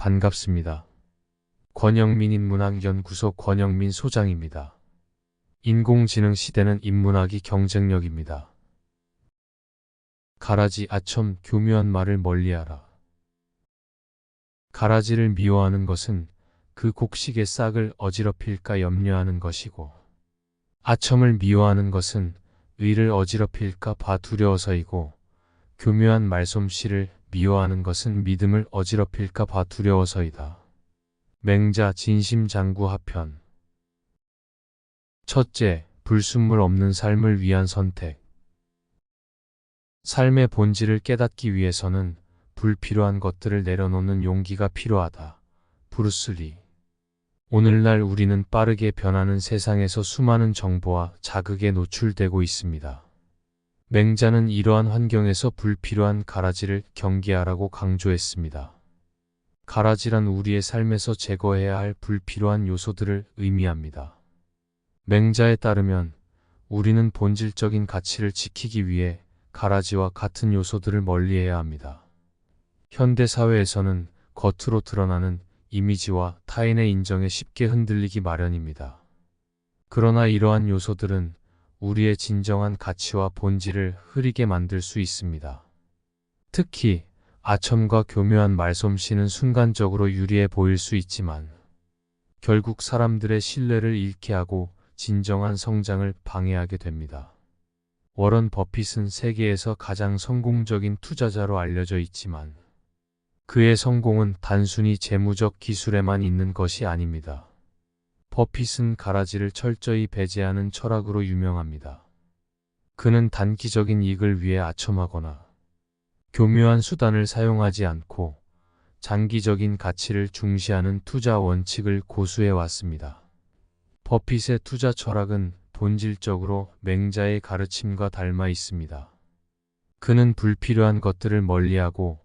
반갑습니다. 권영민 인문학연구소 권영민 소장입니다. 인공지능 시대는 인문학이 경쟁력입니다. 가라지 아첨 교묘한 말을 멀리하라. 가라지를 미워하는 것은 그 곡식의 싹을 어지럽힐까 염려하는 것이고, 아첨을 미워하는 것은 의를 어지럽힐까 봐 두려워서이고, 교묘한 말솜씨를 미워하는 것은 믿음을 어지럽힐까 봐 두려워서이다. 맹자 진심 장구 하편 첫째, 불순물 없는 삶을 위한 선택. 삶의 본질을 깨닫기 위해서는 불필요한 것들을 내려놓는 용기가 필요하다. 브루스리. 오늘날 우리는 빠르게 변하는 세상에서 수많은 정보와 자극에 노출되고 있습니다. 맹자는 이러한 환경에서 불필요한 가라지를 경계하라고 강조했습니다. 가라지란 우리의 삶에서 제거해야 할 불필요한 요소들을 의미합니다. 맹자에 따르면 우리는 본질적인 가치를 지키기 위해 가라지와 같은 요소들을 멀리해야 합니다. 현대 사회에서는 겉으로 드러나는 이미지와 타인의 인정에 쉽게 흔들리기 마련입니다. 그러나 이러한 요소들은 우리의 진정한 가치와 본질을 흐리게 만들 수 있습니다. 특히 아첨과 교묘한 말솜씨는 순간적으로 유리해 보일 수 있지만 결국 사람들의 신뢰를 잃게 하고 진정한 성장을 방해하게 됩니다. 워런 버핏은 세계에서 가장 성공적인 투자자로 알려져 있지만 그의 성공은 단순히 재무적 기술에만 있는 것이 아닙니다. 버핏은 가라지를 철저히 배제하는 철학으로 유명합니다. 그는 단기적인 이익을 위해 아첨하거나 교묘한 수단을 사용하지 않고 장기적인 가치를 중시하는 투자 원칙을 고수해 왔습니다. 버핏의 투자 철학은 본질적으로 맹자의 가르침과 닮아 있습니다. 그는 불필요한 것들을 멀리하고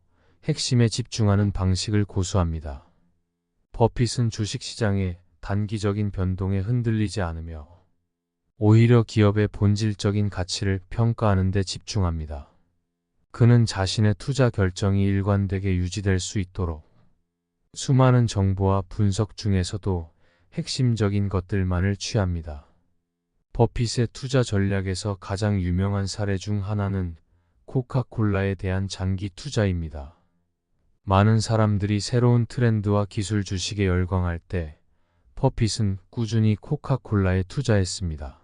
핵심에 집중하는 방식을 고수합니다. 버핏은 주식시장의 단기적인 변동에 흔들리지 않으며 오히려 기업의 본질적인 가치를 평가하는 데 집중합니다. 그는 자신의 투자 결정이 일관되게 유지될 수 있도록 수많은 정보와 분석 중에서도 핵심적인 것들만을 취합니다. 버핏의 투자 전략에서 가장 유명한 사례 중 하나는 코카콜라에 대한 장기 투자입니다. 많은 사람들이 새로운 트렌드와 기술 주식에 열광할 때 퍼핏은 꾸준히 코카콜라에 투자했습니다.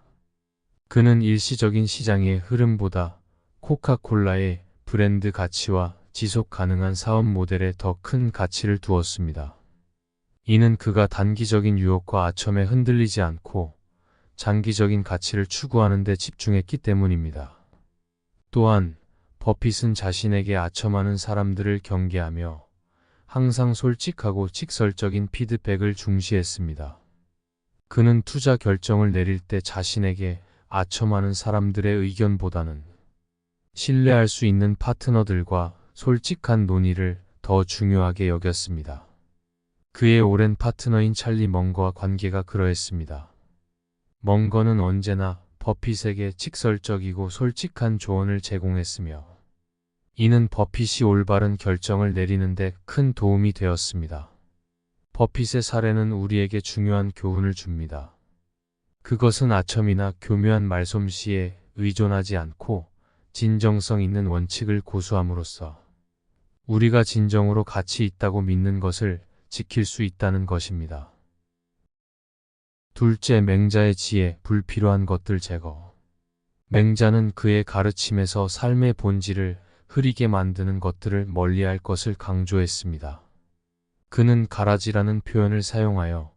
그는 일시적인 시장의 흐름보다 코카콜라의 브랜드 가치와 지속 가능한 사업 모델에 더 큰 가치를 두었습니다. 이는 그가 단기적인 유혹과 아첨에 흔들리지 않고 장기적인 가치를 추구하는 데 집중했기 때문입니다. 또한 버핏은 자신에게 아첨하는 사람들을 경계하며 항상 솔직하고 직설적인 피드백을 중시했습니다. 그는 투자 결정을 내릴 때 자신에게 아첨하는 사람들의 의견보다는 신뢰할 수 있는 파트너들과 솔직한 논의를 더 중요하게 여겼습니다. 그의 오랜 파트너인 찰리 멍거와 관계가 그러했습니다. 멍거는 언제나 버핏에게 직설적이고 솔직한 조언을 제공했으며 이는 버핏이 올바른 결정을 내리는데 큰 도움이 되었습니다. 버핏의 사례는 우리에게 중요한 교훈을 줍니다. 그것은 아첨이나 교묘한 말솜씨에 의존하지 않고 진정성 있는 원칙을 고수함으로써 우리가 진정으로 가치 있다고 믿는 것을 지킬 수 있다는 것입니다. 둘째 맹자의 지혜, 불필요한 것들 제거. 맹자는 그의 가르침에서 삶의 본질을 흐리게 만드는 것들을 멀리할 것을 강조했습니다. 그는 가라지라는 표현을 사용하여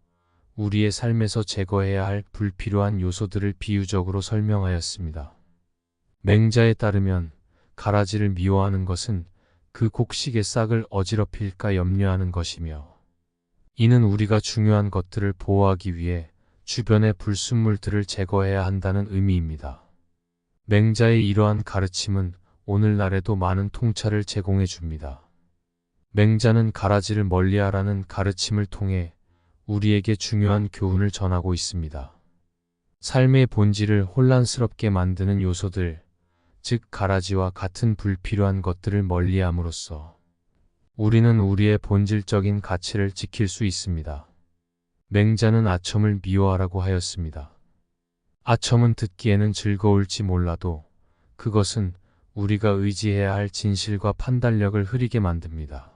우리의 삶에서 제거해야 할 불필요한 요소들을 비유적으로 설명하였습니다. 맹자에 따르면 가라지를 미워하는 것은 그 곡식의 싹을 어지럽힐까 염려하는 것이며 이는 우리가 중요한 것들을 보호하기 위해 주변의 불순물들을 제거해야 한다는 의미입니다. 맹자의 이러한 가르침은 오늘날에도 많은 통찰을 제공해 줍니다. 맹자는 가라지를 멀리하라는 가르침을 통해 우리에게 중요한 교훈을 전하고 있습니다. 삶의 본질을 혼란스럽게 만드는 요소들, 즉 가라지와 같은 불필요한 것들을 멀리함으로써 우리는 우리의 본질적인 가치를 지킬 수 있습니다. 맹자는 아첨을 미워하라고 하였습니다. 아첨은 듣기에는 즐거울지 몰라도 그것은 우리가 의지해야 할 진실과 판단력을 흐리게 만듭니다.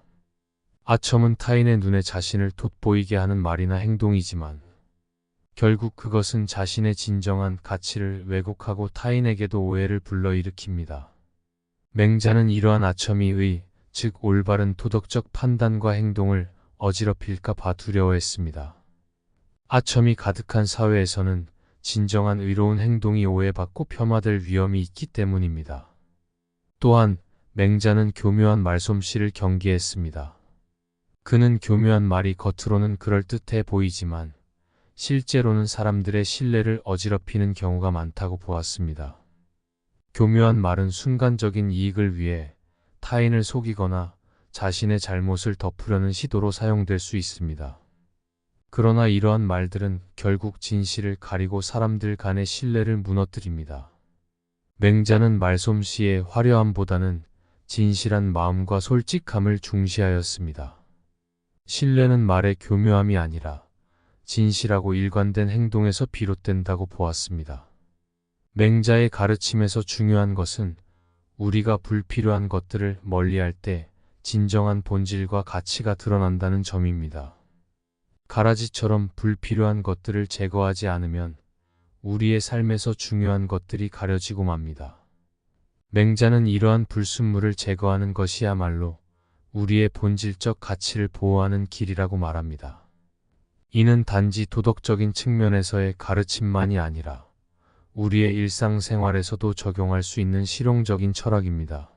아첨은 타인의 눈에 자신을 돋보이게 하는 말이나 행동이지만 결국 그것은 자신의 진정한 가치를 왜곡하고 타인에게도 오해를 불러일으킵니다. 맹자는 이러한 아첨이 의, 즉 올바른 도덕적 판단과 행동을 어지럽힐까 봐 두려워했습니다. 아첨이 가득한 사회에서는 진정한 의로운 행동이 오해받고 폄하될 위험이 있기 때문입니다. 또한 맹자는 교묘한 말솜씨를 경계했습니다. 그는 교묘한 말이 겉으로는 그럴듯해 보이지만 실제로는 사람들의 신뢰를 어지럽히는 경우가 많다고 보았습니다. 교묘한 말은 순간적인 이익을 위해 타인을 속이거나 자신의 잘못을 덮으려는 시도로 사용될 수 있습니다. 그러나 이러한 말들은 결국 진실을 가리고 사람들 간의 신뢰를 무너뜨립니다. 맹자는 말솜씨의 화려함보다는 진실한 마음과 솔직함을 중시하였습니다. 신뢰는 말의 교묘함이 아니라 진실하고 일관된 행동에서 비롯된다고 보았습니다. 맹자의 가르침에서 중요한 것은 우리가 불필요한 것들을 멀리할 때 진정한 본질과 가치가 드러난다는 점입니다. 가라지처럼 불필요한 것들을 제거하지 않으면 우리의 삶에서 중요한 것들이 가려지고 맙니다. 맹자는 이러한 불순물을 제거하는 것이야말로 우리의 본질적 가치를 보호하는 길이라고 말합니다. 이는 단지 도덕적인 측면에서의 가르침만이 아니라 우리의 일상생활에서도 적용할 수 있는 실용적인 철학입니다.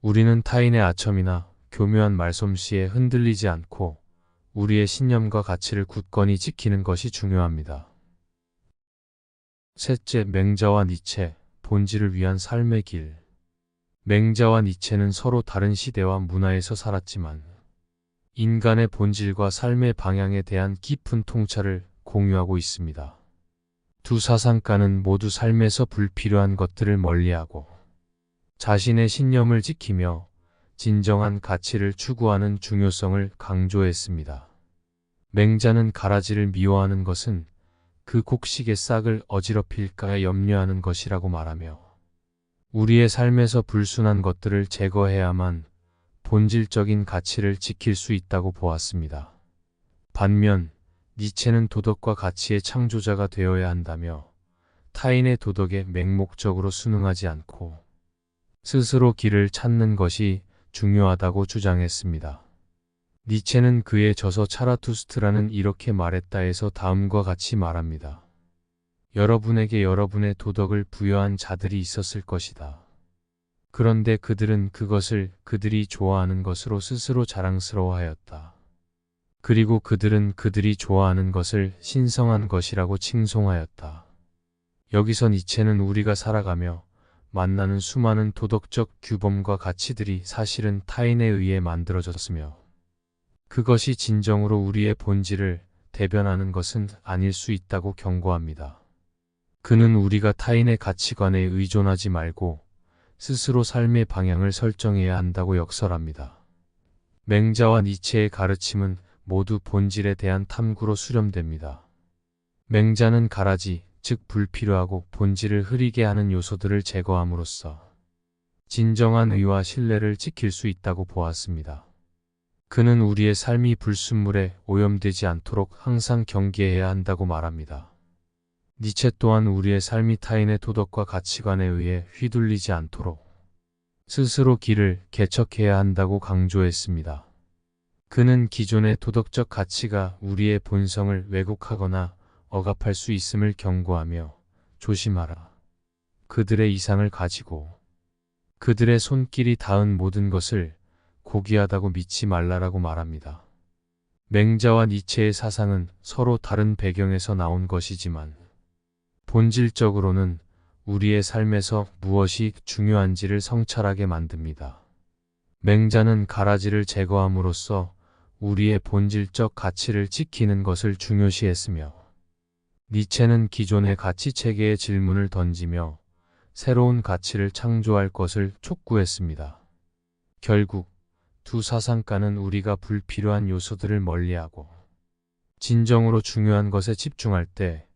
우리는 타인의 아첨이나 교묘한 말솜씨에 흔들리지 않고 우리의 신념과 가치를 굳건히 지키는 것이 중요합니다. 셋째, 맹자와 니체, 본질을 위한 삶의 길. 맹자와 니체는 서로 다른 시대와 문화에서 살았지만 인간의 본질과 삶의 방향에 대한 깊은 통찰을 공유하고 있습니다. 두 사상가는 모두 삶에서 불필요한 것들을 멀리하고 자신의 신념을 지키며 진정한 가치를 추구하는 중요성을 강조했습니다. 맹자는 가라지를 미워하는 것은 그 곡식의 싹을 어지럽힐까 염려하는 것이라고 말하며 우리의 삶에서 불순한 것들을 제거해야만 본질적인 가치를 지킬 수 있다고 보았습니다. 반면 니체는 도덕과 가치의 창조자가 되어야 한다며 타인의 도덕에 맹목적으로 순응하지 않고 스스로 길을 찾는 것이 중요하다고 주장했습니다. 니체는 그의 저서 차라투스트라는 이렇게 말했다 해서 다음과 같이 말합니다. 여러분에게 여러분의 도덕을 부여한 자들이 있었을 것이다. 그런데 그들은 그것을 그들이 좋아하는 것으로 스스로 자랑스러워하였다. 그리고 그들은 그들이 좋아하는 것을 신성한 것이라고 칭송하였다. 여기서 니체는 우리가 살아가며 만나는 수많은 도덕적 규범과 가치들이 사실은 타인에 의해 만들어졌으며 그것이 진정으로 우리의 본질을 대변하는 것은 아닐 수 있다고 경고합니다. 그는 우리가 타인의 가치관에 의존하지 말고 스스로 삶의 방향을 설정해야 한다고 역설합니다. 맹자와 니체의 가르침은 모두 본질에 대한 탐구로 수렴됩니다. 맹자는 가라지, 즉 불필요하고 본질을 흐리게 하는 요소들을 제거함으로써 진정한 의와 신뢰를 지킬 수 있다고 보았습니다. 그는 우리의 삶이 불순물에 오염되지 않도록 항상 경계해야 한다고 말합니다. 니체 또한 우리의 삶이 타인의 도덕과 가치관에 의해 휘둘리지 않도록 스스로 길을 개척해야 한다고 강조했습니다. 그는 기존의 도덕적 가치가 우리의 본성을 왜곡하거나 억압할 수 있음을 경고하며 조심하라. 그들의 이상을 가지고 그들의 손길이 닿은 모든 것을 고귀하다고 믿지 말라라고 말합니다. 맹자와 니체의 사상은 서로 다른 배경에서 나온 것이지만 본질적으로는 우리의 삶에서 무엇이 중요한지를 성찰하게 만듭니다. 맹자는 가라지를 제거함으로써 우리의 본질적 가치를 지키는 것을 중요시했으며 니체는 기존의 가치 체계의 질문을 던지며 새로운 가치를 창조할 것을 촉구했습니다. 결국 두 사상가는 우리가 불필요한 요소들을 멀리하고 진정으로 중요한 것에 집중할 때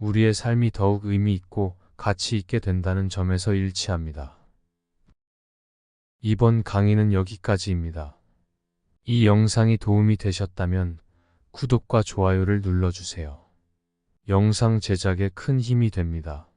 우리의 삶이 더욱 의미 있고 가치 있게 된다는 점에서 일치합니다. 이번 강의는 여기까지입니다. 이 영상이 도움이 되셨다면 구독과 좋아요를 눌러주세요. 영상 제작에 큰 힘이 됩니다.